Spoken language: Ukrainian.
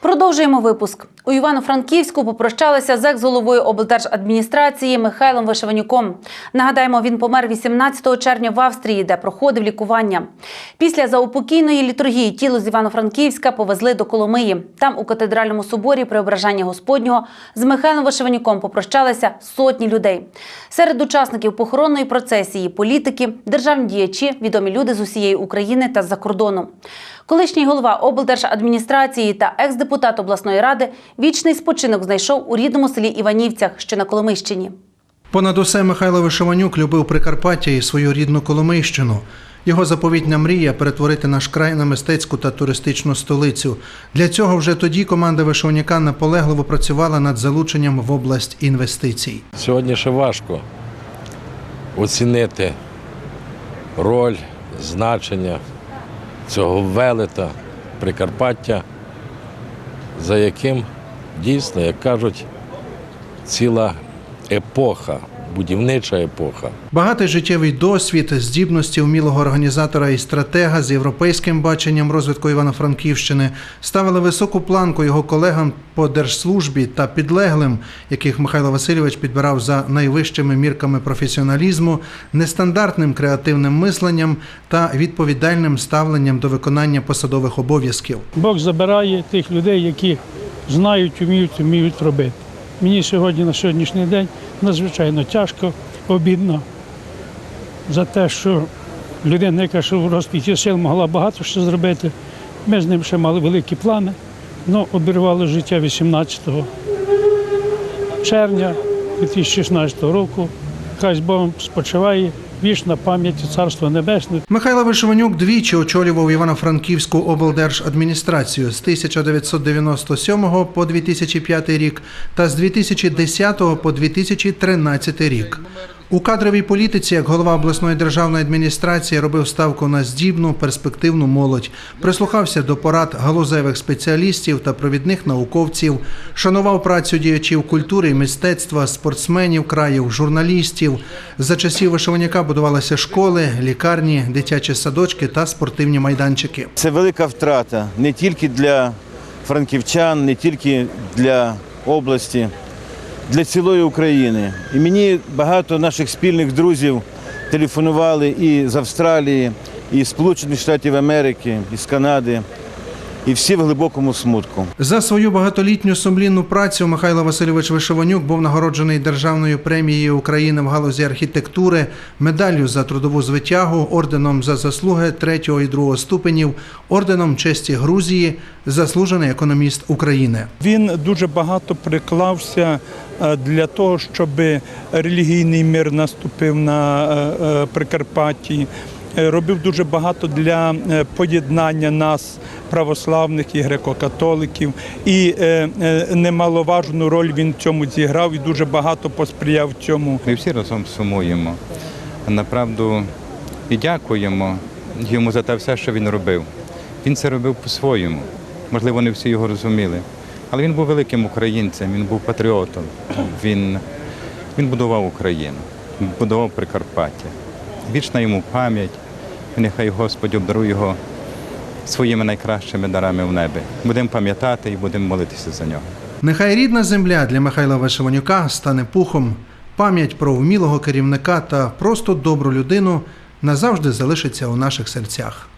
Продовжуємо випуск. У Івано-Франківську попрощалися з екс-головою облдержадміністрації Михайлом Вишиванюком. Нагадаємо, він помер 18 червня в Австрії, де проходив лікування. Після заупокійної літургії тіло з Івано-Франківська повезли до Коломиї. Там у катедральному соборі Преображення Господнього з Михайлом Вишиванюком попрощалися сотні людей. Серед учасників похоронної процесії політики, державні діячі, відомі люди з усієї України та з-за кордону. Колишній голова облдержадміністрації та екс-депутат обласної ради вічний спочинок знайшов у рідному селі Іванівцях, що на Коломийщині. Понад усе Михайло Вишиванюк любив Прикарпаття і свою рідну Коломийщину. Його заповітня мрія перетворити наш край на мистецьку та туристичну столицю. Для цього вже тоді команда Вишиваняка наполегливо працювала над залученням в область інвестицій. Сьогодні ще важко оцінити роль, значення цього велета Прикарпаття, за яким дійсно, як кажуть, ціла епоха, будівнича епоха. Багатий життєвий досвід, здібності вмілого організатора і стратега з європейським баченням розвитку Івано-Франківщини ставили високу планку його колегам по держслужбі та підлеглим, яких Михайло Васильович підбирав за найвищими мірками професіоналізму, нестандартним креативним мисленням та відповідальним ставленням до виконання посадових обов'язків. Бог забирає тих людей, які знають, вміють, вміють робити. Мені сьогодні на сьогоднішній день надзвичайно тяжко, обідно за те, що людина, яка що в розпіті сил могла багато що зробити. Ми з ним ще мали великі плани, але обірвали життя 18 червня 2016 року. Хай з Богом спочиває, вічна пам'ять царства небесне. Михайло Вишиванюк двічі очолював Івано-Франківську облдержадміністрацію з 1997 по 2005 рік та з 2010 по 2013 рік. У кадровій політиці, як голова обласної державної адміністрації, робив ставку на здібну, перспективну молодь, прислухався до порад галузевих спеціалістів та провідних науковців, шанував працю діячів культури і мистецтва, спортсменів країв, журналістів. За часів вишиваняка будувалися школи, лікарні, дитячі садочки та спортивні майданчики. Це велика втрата не тільки для франківчан, не тільки для області, для цілої України. І мені багато наших спільних друзів телефонували і з Австралії, і з Сполучених Штатів Америки, і з Канади. І всі в глибокому смутку. За свою багатолітню сумлінну працю Михайло Васильович Вишиванюк був нагороджений державною премією України в галузі архітектури, медаллю за трудову звитягу, орденом за заслуги третього і другого ступенів, орденом честі Грузії, заслужений економіст України. Він дуже багато приклався е, для того, щоб релігійний мир наступив на е, е, Прикарпатті. Е, Робив дуже багато для е, поєднання нас, православних і греко-католиків. І е, немаловажну роль він в цьому зіграв і дуже багато посприяв цьому. Ми всі разом сумуємо. Направду і дякуємо йому за те все, що він робив. Він це робив по-своєму. Можливо, не всі його розуміли. Але він був великим українцем, він був патріотом. Він, він будував Україну, будував Прикарпаття. Вічна йому пам'ять, і нехай Господь обдарує його своїми найкращими дарами в небі. Будемо пам'ятати і будемо молитися за нього. Нехай рідна земля для Михайла Вишиванюка стане пухом. Пам'ять про вмілого керівника та просто добру людину назавжди залишиться у наших серцях.